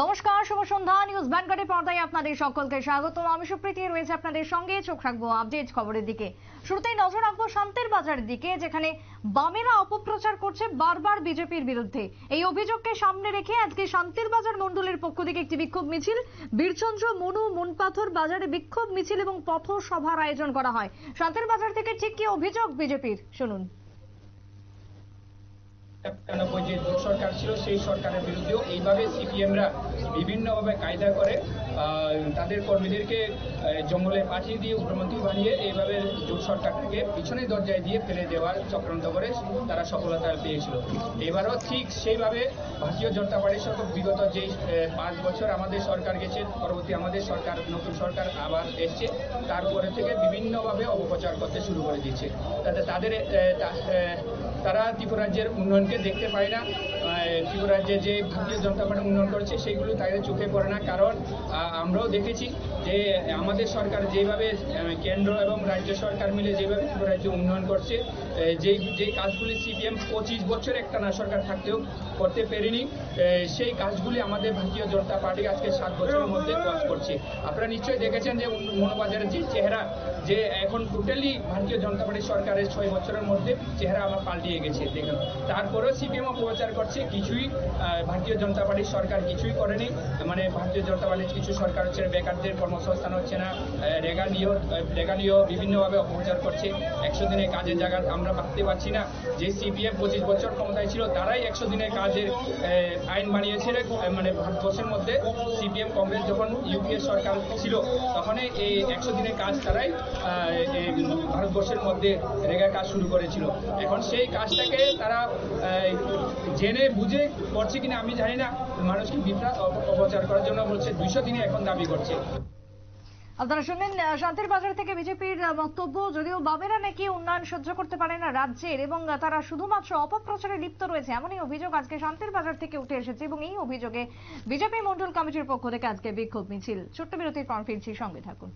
নমস্কার, শুভ সন্ধ্যা। নিউজ ভ্যানগার্ডের পর্দায় আপনাদের সকলকে স্বাগত। আমি সুপ্রীতি, রয়েছে আপনাদের সঙ্গে। চোখ রাখব আপডেট খবরের দিকে। শুরুতেই নজর রাখব শান্তির বাজারের দিকে, যেখানে বামেরা অপপ্রচার করছে বারবার বিজেপির বিরুদ্ধে। এই অভিযোগকে সামনে রেখে আজকে শান্তির বাজার মন্ডলের পক্ষ থেকে একটি বিক্ষোভ মিছিল। বীরচন্দ্র, মনু, মনপাথর বাজারে বিক্ষোভ মিছিল এবং পথ সভার আয়োজন করা হয়। শান্তির বাজার থেকে ঠিক কি অভিযোগ বিজেপির? শুনুন। একানব্বই যে জোট সরকার ছিল, সেই সরকারের বিরুদ্ধেও এইভাবে সিপিএমরা বিভিন্নভাবে কায়দা করে তাদের কর্মীদেরকে জঙ্গলে পাঠিয়ে দিয়ে উগ্রপন্থী বানিয়ে এইভাবে জোট সরকারটাকে পিছনের দরজায় দিয়ে ফেলে দেওয়ার চক্রান্ত করে তারা সফলতা পেয়েছিল। এবারও ঠিক সেইভাবে ভারতীয় জনতা পার্টির সাথে বিগত যে পাঁচ বছর আমাদের সরকার গেছে, পরবর্তী আমাদের সরকার, নতুন সরকার আবার এসছে, তারপরে থেকে বিভিন্নভাবে অপপ্রচার করতে শুরু করে দিচ্ছে তাতে তাদের তারা ত্রিপুরা রাজ্যের উন্নয়নকে দেখতে পায় না আহ, ত্রিপুরা রাজ্যে যে ভারতীয় জনতা পার্টি উন্নয়ন করেছে, সেইগুলো তাদের চোখে পড়ে না। কারণ আমরাও দেখেছি যে, আমাদের সরকার যেভাবে কেন্দ্র এবং রাজ্য সরকার মিলে যেভাবে রাজ্য উন্নয়ন করছে যেই যেই কাজগুলি সিপিএম পঁচিশ বছর একটা না সরকার থাকতেও করতে পারেনি সেই কাজগুলি আমাদের ভারতীয় জনতা পার্টি আজকে সাত বছরের মধ্যে কাজ করছে। আপনারা নিশ্চয়ই দেখেছেন যে, মনোবাজারের যে চেহারা, যে এখন টোটালি ভারতীয় জনতা পার্টি সরকারের ছয় বছরের মধ্যে চেহারা আমার পাল্টিয়ে গেছে, দেখুন। তারপরেও সিপিএম প্রচার করছে, কিছুই ভারতীয় জনতা পার্টির সরকার কিছুই করেনি। মানে ভারতীয় জনতা পার্টির কিছু সরকার হচ্ছে বেকারদের কর্মসংস্থান হচ্ছে না। রেগা নিয়েও বিভিন্নভাবে অপপ্রচার করছে। একশো দিনের কাজের জায়গা আমরা ভাবতে পারছি না। যে সিপিএম পঁচিশ বছর ক্ষমতায় ছিল, তারাই একশো দিনের কাজের আইন বানিয়েছিল মানে ভারতবর্ষের মধ্যে। সিপিএম, কংগ্রেস যখন ইউপিএ সরকার ছিল, তখনই এই একশো দিনের কাজ তারাই ভারতবর্ষের মধ্যে রেগা কাজ শুরু করেছিল। এখন সেই কাজটাকে তারা জেনে বুঝে করছে কিনা আমি জানি না। মানুষকে বিভ্রাট অপচার করার জন্য বলছে দুইশো দিনে এখন দাবি করছে। আপনারা শুনলেন শান্তির বাজার থেকে বিজেপির বক্তব্য, যদিও বামেরা নাকি উন্নয়ন সহ্য করতে পারে না রাজ্যের, এবং তারা শুধুমাত্র অপপ্রচারে লিপ্ত রয়েছে, এমনই অভিযোগ আজকে শান্তির বাজার থেকে উঠে এসেছে, এবং এই অভিযোগে বিজেপি মন্ডল কমিটির পক্ষ থেকে আজকে বিক্ষোভ মিছিল। ছোট্ট বিরতির পর ফিরছি, সঙ্গে থাকুন।